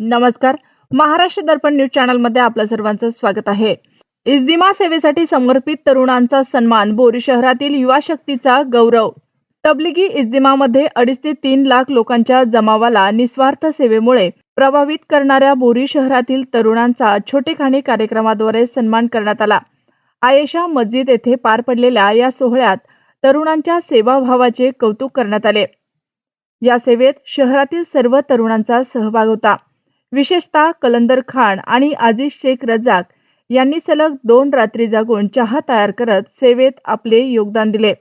नमस्कार. महाराष्ट्र दर्पण न्यूज चॅनलमध्ये आपलं सर्वांचं स्वागत आहे. इस्दिमा सेवेसाठी समर्पित तरुणांचा सन्मान बोरी शहरातील युवा शक्तीचा गौरव. तबलिगी इस्दिमामध्ये अडीच ते तीन लाख लोकांच्या जमावाला निस्वार्थ सेवेमुळे प्रभावित करणाऱ्या बोरी शहरातील तरुणांचा छोटेखाणी कार्यक्रमाद्वारे सन्मान करण्यात आला. आयेशा मस्जिद येथे पार पडलेल्या या सोहळ्यात तरुणांच्या सेवाभावाचे कौतुक करण्यात आले. या सेवेत शहरातील सर्व तरुणांचा सहभाग होता. विशेषतः कलंदर खान आणि आजीज शेख रजाक यांनी सलग दोन रात्री जागून चहा तयार करत सेवेत आपले योगदान दिले.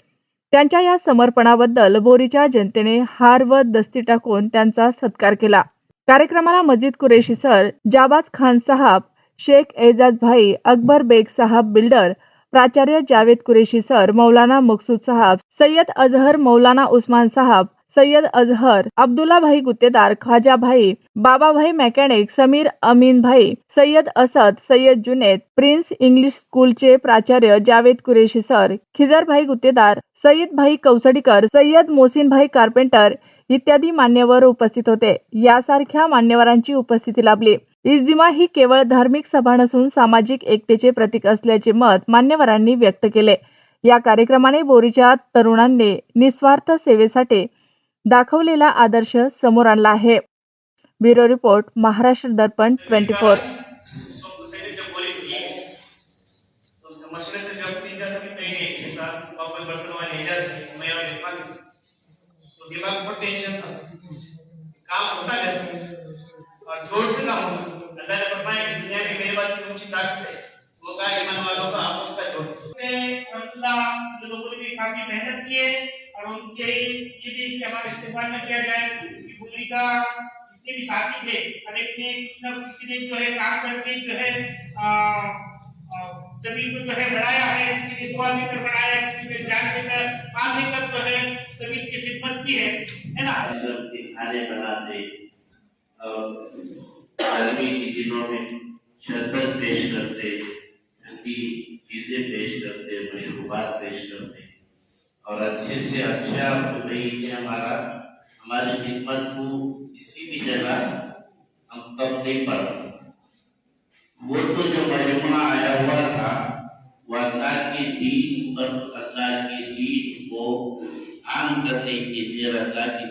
त्यांच्या या समर्पणाबद्दल बोरीच्या जनतेने हार व दस्ती टाकून त्यांचा सत्कार केला. कार्यक्रमाला मजिद कुरेशी सर जाबाज खान साहब शेख एजाज भाई अकबर बेग साहब बिल्डर प्राचार्य जावेद कुरेशी सर मौलाना मकसूद साहब सय्यद अजहर मौलाना उस्मान साहब Syed Azhar Abdullabhai गुत्तेदार Khwajabhai Bababhai mechanic mechanic Sameer Aminbhai Sayyed Asad Sayyed Juned prince English स्कूलचे प्राचार्य जावेद कुरेशी सर खिजरभाई गुत्तेदार सय्यदभाई कौसडीकर सय्यद मोसिनभाई कार्पेंटर इत्यादी मान्यवर उपस्थित होते. यासारख्या मान्यवरांची उपस्थिती लाभली. इज्दिमा ही केवळ धार्मिक सभा नसून सामाजिक एकतेचे प्रतीक असल्याचे मत मान्यवरांनी व्यक्त केले. या कार्यक्रमाने बोरीच्या तरुणांनी निस्वार्थ सेवेसाठी दाखवलेला आदर्श समोर आणला आहे. Bureau report Maharashtra Darpan twenty four. वो का वालों का आपस का जोड़ मेहनत की है और उनके ये भी हमारे इस्तेमाल में किया जाए कि बुरी का जितने भी साथी थे एक ने ना किसी ने जो है काम करके जो है ज़मीन को जो है बढ़ाया है, किसी ने दुआ देकर बढ़ाया है, किसी ने जान देकर काम देकर जो है ज़मीन की खिदमत की है है ना? सब खाने बनाते गर्मी के दिनों में शरबत पेश करते चीज़ें पेश करते, मशरूबात पेश करते। और अच्छे से अच्छा भाई ने हमारा हमारी खिदमत को हो किसी भी जगह हम कम नहीं पड़ वो तो जो मजमा आया हुआ था वो अल्लाह के दीन पर अल्लाह के दीन को आम करने के लिए अल्लाह के दीन